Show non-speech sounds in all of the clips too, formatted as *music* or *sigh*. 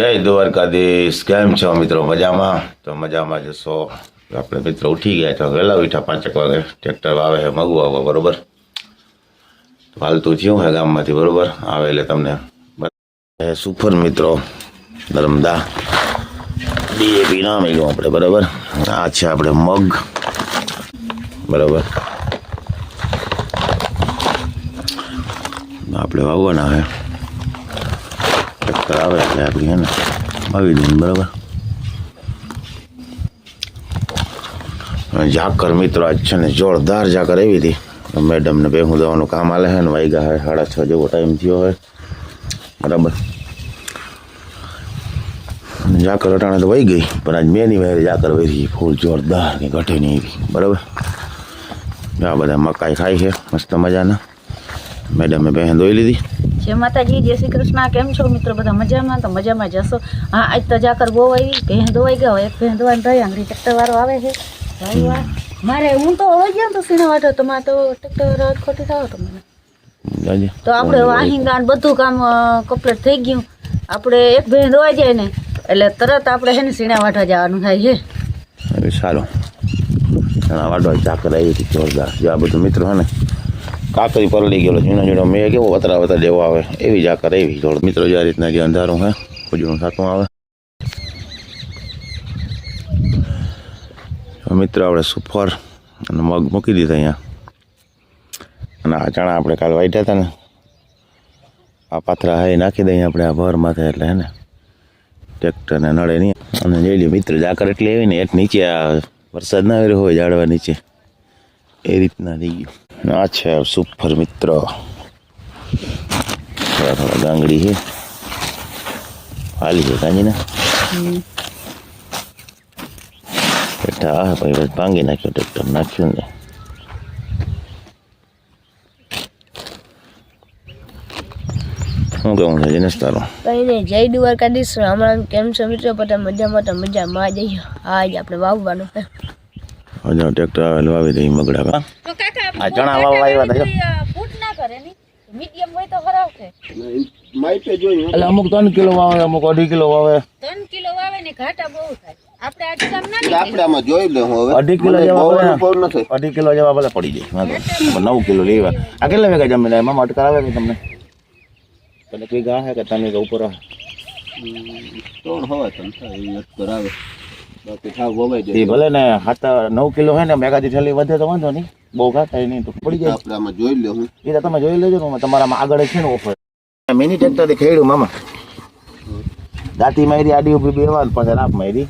જય દ્વારકાધીશ. કેમ છો મિત્રો? મજામાં? તો મજામાં જશો આપણે મિત્રો ઉઠી ગયા છો. વહેલા ઉઠ્યા પાંચેક વાગે. ટ્રેક્ટર આવે છે, મગું આવે બરોબર? તો થયું છે ગામમાંથી, બરોબર? આવે એટલે તમને સુફર મિત્રો, નર્મદા. ડીએપી નામ આવ્યું આપણે, બરોબર? આ છે આપણે મગ. બરોબર? આપણે વાવવાના છે. ટ્રેક્ટર આવે એટલે આપણી હે ને વાવી દઈએ બરાબર ઝાકર મિત્રો આજ છે ને જોરદાર ઝાકર એવી હતી મેડમને ભેગું દેવાનું કામ આલે છે ને વાગ્યા હોય સાડા છ જેવો ટાઈમ થયો હોય બરાબર ઝાકર અટાણે તો વહી ગઈ પણ આજ મેની વાયરે ઝાકર વહી ફૂલ જોરદાર કે ઘટે નહીં એવી બરાબર આ બધા મકાઈ ખાય છે મસ્ત મજાના મેડમે બહેન ધોઈ લીધી જય માતાજી જય શ્રી કૃષ્ણ. કેમ છો મિત્રો? બધા મજામાં? તો મજામાં જશો હા આજ તો જાકર બહુ આવી ભેં ધોવાઈ ગયો એક ભેં ધોવાની ભાઈ આંગળી ટ્રેક્ટર વાળો આવે છે. ભાઈ વાહ. મારે હું તો હોય ગયો તો સીણા વાટો તમારે તો ટ્રેક્ટર ખોટી થાવ તો મને. તો આપણે વાહિંગા ને બધું કામ કમ્પ્લીટ થઈ ગયું. આપણે એક ભેં ધોવાઈ જાય ને એટલે તરત આપણે છે ને સીણા વાટવા જવાનું થાય છે. સારું. વાટવા જાકર આવી હતી જોરદાર. જો આ બધું મિત્રો હે ને કાકરી પરલી ગયેલો જૂના જૂનો મેં કેવો વતરા વતરા જેવો આવે. એવી જાકર એવી જોડ મિત્રો, જે આ રીતના જે અંધારું હે ઉજળું થતું આવે. મિત્રો, આપણે સુફર અને મગ મૂકી દીધા અહીંયા. અને આ ચણા આપણે કાલ વાટ્યા હતા ને. આ પાથરા હાઈ નાખી દઈએ આપણે આ ભર માથે એટલે હે ને. ટ્રેક્ટરને નડે નહીં. અને જોઈ લઈએ મિત્ર જાકર એટલી આવી ને એટ નીચે આ વરસાદ ના આવ્યો હોય ઝાડવા નીચે. એ રીતના થઈ ગયું. આ છે સુપર મિત્ર થોડા થોડા ગાંગડી છે હાલી છે કાંજી ને બેઠા આ પછી બસ ભાંગી નાખ્યો ટ્રેક્ટર નાખ્યું ને શું કહું છે જીનેશ તારું કઈ નહીં જય દ્વારકાધીશ હમણાં કેમ છો મિત્રો બધા મજામાં તો મજામાં આ જઈએ આજ આપણે વાવવાનું છે હજુ ટ્રેક્ટર આવે વાવી દઈ મગડા કા તો કાકા આ ચણા વાવવા આવ્યા હતા જો. ફૂટ ના કરે ની. મીડિયમ હોય તો ખરાબ છે એટલે અમુક ત્રણ કિલો વાવે અમુક અઢી કિલો વાવે. 3 કિલો વાવે ને ઘાટા બહુ થાય. આપણે ના નીકળે. જોઈ લે હું હવે. અઢી કિલો જેવા બહુ નથી. અઢી કિલો જેવા ભલે પડી જાય. વાંધો નહીં. નવ કિલો લેવા. આ કેટલા વેગા જમીને એમાં અટકાર આવે કે તમને? તને કોઈ ગા હે કે તને ઉપર આવે? ત્રણ હોય તને થાય એ ભલે ને હાથ નવ કિલો હોય ને મેગાથી ઠેલી વધે તો વાંધો નહીં. બહુ ઘા નહીં તો પડી જાય. આપણે આમાં જોઈ લો એ તો તમે જોઈ લેજો ને તમારામાં આગળ છે ને ઓફર મિની ટ્રેક્ટર ખેડ્યું મામા. દાંતી મારી આડી ઊભી બે વાર પાછળ આપ મારી.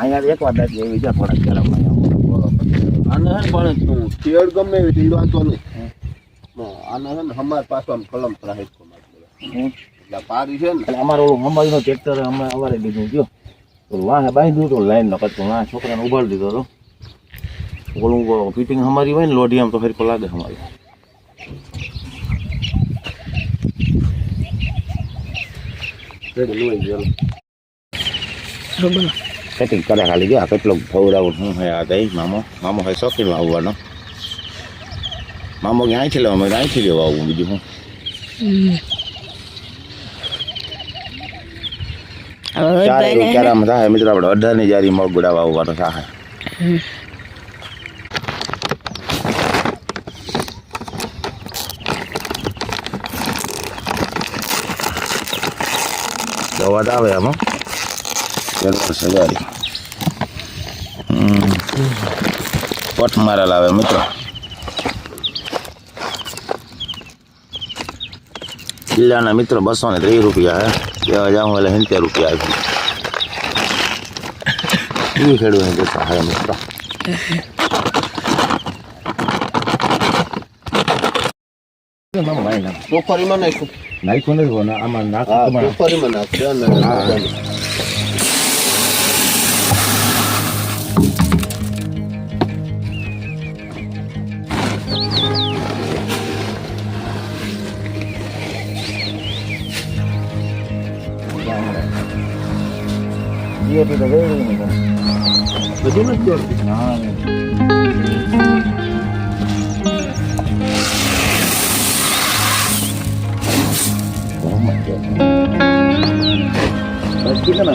અહીંયા એક વાર દાંતી એવી જા થોડાક ગરમ આને હે પણ ખેડ ગમે એવી ઢીલો આંતો નહીં. આને હે ને હમાર પાછો આમ કલમ પ્રાહિત એટલે પારી છે ને. અમારો ઓલું મુંબઈનું ટ્રેક્ટર અમે અવારે લીધું ગયો વાહે બાંધી દીધું લાઈન નો કચ્છું ના છોકરાને ઉભાડી દીધો હતો ઓલું ફિટિંગ અમારી હોય ને, લોઢી આમ તો ફરી લાગે અમારી કટિંગ કરે ખાલી ગયા, કેટલો ફવડાવું શું હે આ દઈ મામો? મામો હોય શોખીન આવવાનો મામો ક્યાંય છે લેવા અમે છે લેવા આવું બીજું શું ચારે ક્યારામાં થાય મિત્રો આપણે અઢારની જારી મગ ગુડાવા આવવાનો થાય અવાજ આવે આમાં. પેલો પટ મારેલા આવે મિત્રો. કિલ્લાના મિત્રો બસો ને ત્રીસ રૂપિયા હે. લેવા જાઉં એટલે સિત્તેર રૂપિયા આવી. એ ખેડૂત જતા હે મિત્રો. ચોખરીમાં નાખ્યું નાખ્યું નથી આમાં હા નાખ. ચોખરીમાં નાખશે અને DAP તો ગઈ નહીં મને. બધું નથી જોડતું ના Oh my God. ચિકન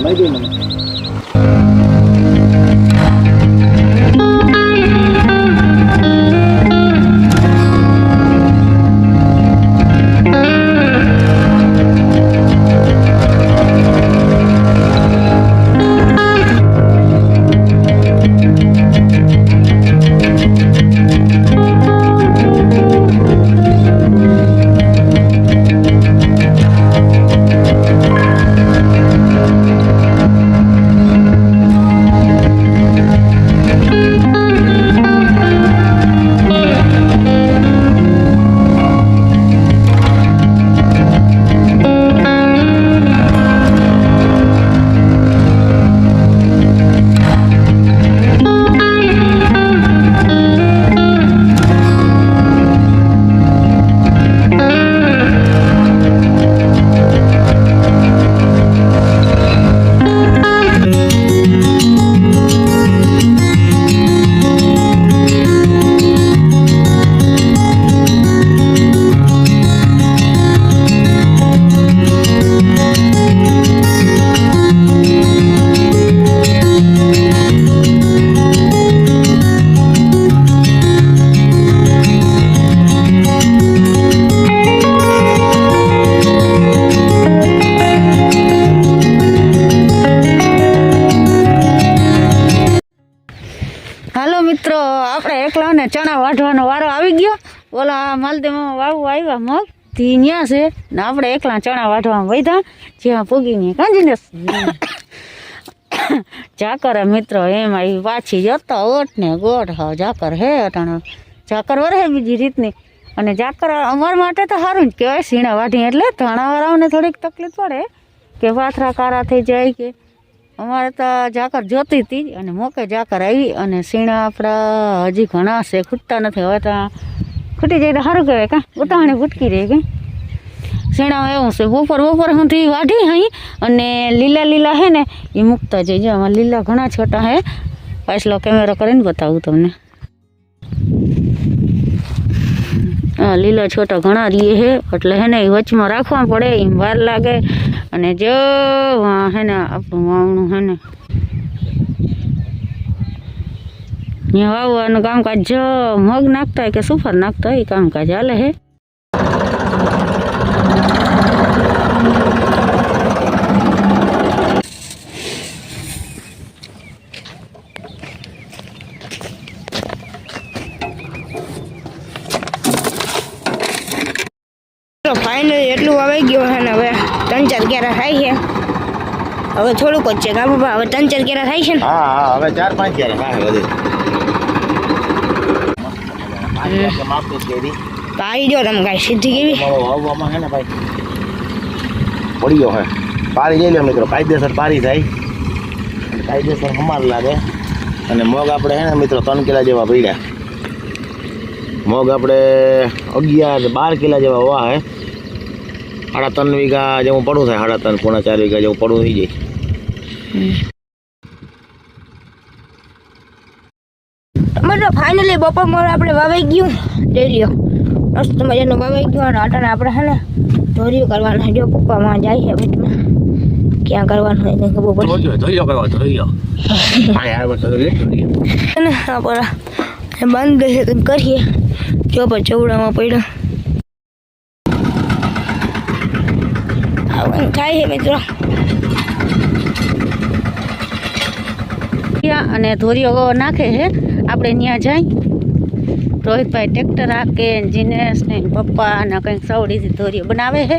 ઓલા મામા વાવું આવ્યા મગ. ન્યા છે. ને આપણે એકલા ચણા વાઢવામાં વૈધા જ્યાં પૂગીને કાંજીને ઝાકર હે મિત્રો એમાં આવી પાછી જતો ઓટ ને ગોઠ, હા ઝાકર હે અટાણો. ઝાકર વરે બીજી રીતની. અને ઝાકર અમારા માટે તો સારું જ કહેવાય, સીણા વાઢી એટલે ધાણાવાળાઓને થોડીક તકલીફ પડે. કે પાથરા કારા થઈ જાય કે. અમારે તો ઝાકર જોતી હતી અને મોકે ઝાકર આવી અને સીણા આપણા હજી ઘણા છે, ખૂટતા નથી હવે તો ખૂટી જાય તો સારું કહેવાય કાં? ઉતાવળે ભૂટકી રહે કે? સીણા એવું છે. બપોર બપોર સુધી વાઢી અહીં અને લીલા લીલા હે ને એ મૂકતા જઈજો આમાં લીલા ઘણા છોટા હે. પાછલો કેમેરો કરીને બતાવું તમને. હા લીલા છોટા ઘણા રીએ હે. એટલે હે ને એ વચમાં રાખવા પડે, એમ વાર લાગે. અને જો વા હે ને આપણું વાવણું હે ને ત્યાં વાવવાનું કામકાજ જ મગ નાખતા હોય કે સુફર નાખતા હોય કામકાજ હાલે હે. ફાઇનલી એટલું આવી ગયું છે ને હવે ત્રણ ચાર કેરા થાય છે. હવે થોડુંક જ છે કાબુ હવે ત્રણ ચાર કેરા થાય છે ને. હા હા હવે ચાર પાંચ ક્યારે થાય બધું. તમે કાંઈ સીધી કેવી? ને ભાઈ? પડી ગયો હે. પારી જઈ લે મિત્રો કાયદેસર પારી થાય કાયદેસર હમાર લાગે. અને મગ આપણે છે ને મિત્રો ત્રણ કિલા જેવા પડ્યા મગ આપણે અગિયાર બાર કિલા જેવા વાહ હે. સાડા ત્રણ વીઘા જેવું પડું થાય સાડા ત્રણ પોણા ચાર વીઘા જેવું પડું થઈ જાય મતલબ ફાઇનલી બપોર મોર આપણે વાવાઈ ગયું ડેરીઓ મસ્ત મજાનું વાવાઈ ગયું અને અટાણે આપણે હે ને ધોર્યું કરવાનું જો પપ્પામાં જાય છે બેટમાં ક્યાં કરવાનું હોય કંઈ ખબર પડે. ધોઈયો કરવા *laughs* બંધ છે કંઈક કરીએ. જો પણ ચવડામાં પડ્યો. આવું થાય છે મિત્રો. અને ધોરીઓ નાખે છે. આપણે ત્યાં જાય. રોહિતભાઈ ટ્રેક્ટર હાકે જીનેશ ને પપ્પા ને કંઈક સવડીથી ધોરીઓ બનાવે છે.